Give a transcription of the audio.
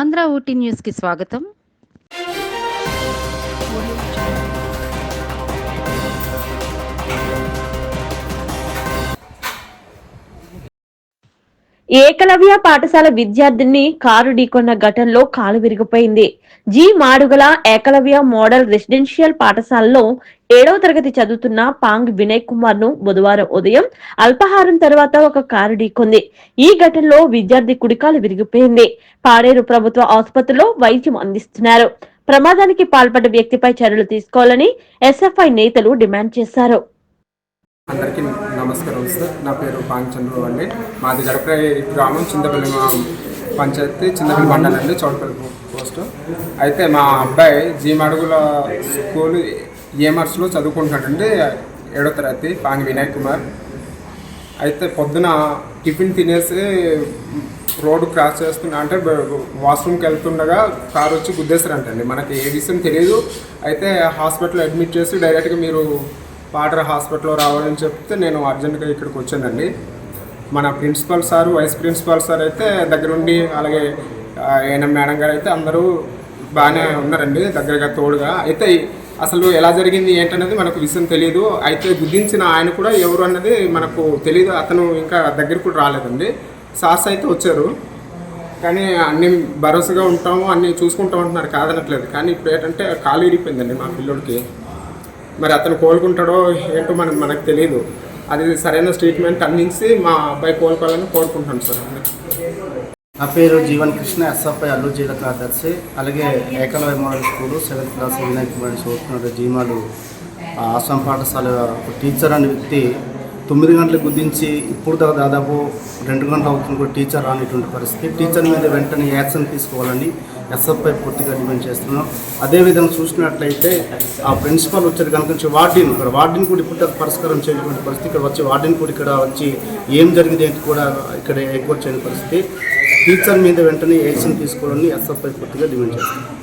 ఆంధ్ర ఊటీ న్యూస్కి స్వాగతం. ఏకలవ్య పాఠశాల విద్యార్థిని కారు ఢీకొన్న ఘటనలో కాలు విరిగిపోయింది. G Madugula Ekalavya model residential పాఠశాలలో ఏడవ తరగతి చదువుతున్న పాంగ్ వినయ్ కుమార్ను బుధవారం ఉదయం అల్పాహారం తర్వాత ఒక కారు ఢీకొంది. ఈ ఘటనలో విద్యార్థి కుడికాలు విరిగిపోయింది. పాడేరు ప్రభుత్వ ఆసుపత్రిలో వైద్యం అందిస్తున్నారు. ప్రమాదానికి పాల్పడ్డ వ్యక్తిపై చర్యలు తీసుకోవాలని ఎస్ఎఫ్ఐ నేతలు డిమాండ్ చేశారు. అందరికీ నమస్కారం సార్. నా పేరు పాంచంద్రు అండి. మాది గడప గ్రామం చింతపల్లి పంచాయతీ చింతపల్లి మండలం అండి చౌడపల్లి ఫస్ట్ అయితే మా అబ్బాయి జీమడుగుల స్కూల్ ఏమర్స్లో చదువుకుంటాడండి ఏడో తరగతి పాంగి వినాయక్ కుమార్. అయితే పొద్దున టిఫిన్ తినేసి రోడ్డు క్రాస్ చేస్తున్నా అంటే వాష్రూమ్కి వెళ్తుండగా కారు వచ్చి గుద్దేశారంటండి. మనకి ఏ విషయం తెలియదు అయితే హాస్పిటల్ అడ్మిట్ చేసి డైరెక్ట్గా మీరు పాటర్ హాస్పిటల్లో రావాలని చెప్తే నేను అర్జెంట్గా ఇక్కడికి వచ్చానండి. మన principal sir vice principal sir అయితే దగ్గరుండి అలాగే ఆయన మేడం గారు అయితే అందరూ బాగానే ఉన్నారండి దగ్గరగా తోడుగా. అయితే అసలు ఎలా జరిగింది ఏంటనేది మనకు విషయం తెలియదు అయితే గుర్తించిన ఆయన కూడా ఎవరు అన్నది మనకు తెలియదు అతను ఇంకా దగ్గరికి కూడా రాలేదండి. సార్స్ అయితే వచ్చారు. కానీ అన్ని భరోసాగా ఉంటాము అన్ని చూసుకుంటాం అంటున్నారు కాదనట్లేదు. కానీ ఇప్పుడు ఏంటంటే కాలు ఇరిగిపోయిందండి మా పిల్లోడికి. మరి అతను కోలుకుంటాడో ఏంటో మనకు మనకు తెలియదు అది సరైన ట్రీట్మెంట్ అందించి మా అబ్బాయి కోలుకోవాలని కోరుకుంటాను సార్. నా పేరు జీవన్ కృష్ణ ఎస్ఎఫ్ఐ అల్లు జిల్లా కార్యదర్శి అలాగే Ekalavya model school seventh class Vinayak Kumar చదువుతున్నాడు జీమాలు. ఆశ్రమ పాఠశాల ఒక టీచర్ అనే వ్యక్తి తొమ్మిది గంటలకు గుద్దించి ఇప్పుడు దాకా దాదాపు రెండు గంటలు అవుతుంది కూడా టీచర్ రానిటువంటి పరిస్థితి. టీచర్ మీద వెంటనే యాక్షన్ తీసుకోవాలని ఎస్ఎఫ్ఐ పూర్తిగా డిమాండ్ చేస్తున్నాం. అదేవిధంగా చూసినట్లయితే ఆ ప్రిన్సిపల్ వచ్చారు కనుక నుంచి వార్డెన్ ఇక్కడ వార్డెన్ కూడా ఇప్పుడు దాకా పరిష్కారం చేయటువంటి పరిస్థితి. ఇక్కడ వచ్చి వార్డెన్ కూడా ఇక్కడ వచ్చి ఏం జరిగింది ఏంటి కూడా ఇక్కడ ఎగ్వర్ చేయని పరిస్థితి. టీచర్ మీద వెంటనే యాక్షన్ తీసుకోవాలని ఎస్ఎఫ్ఐ పూర్తిగా డిమాండ్ చేస్తున్నాం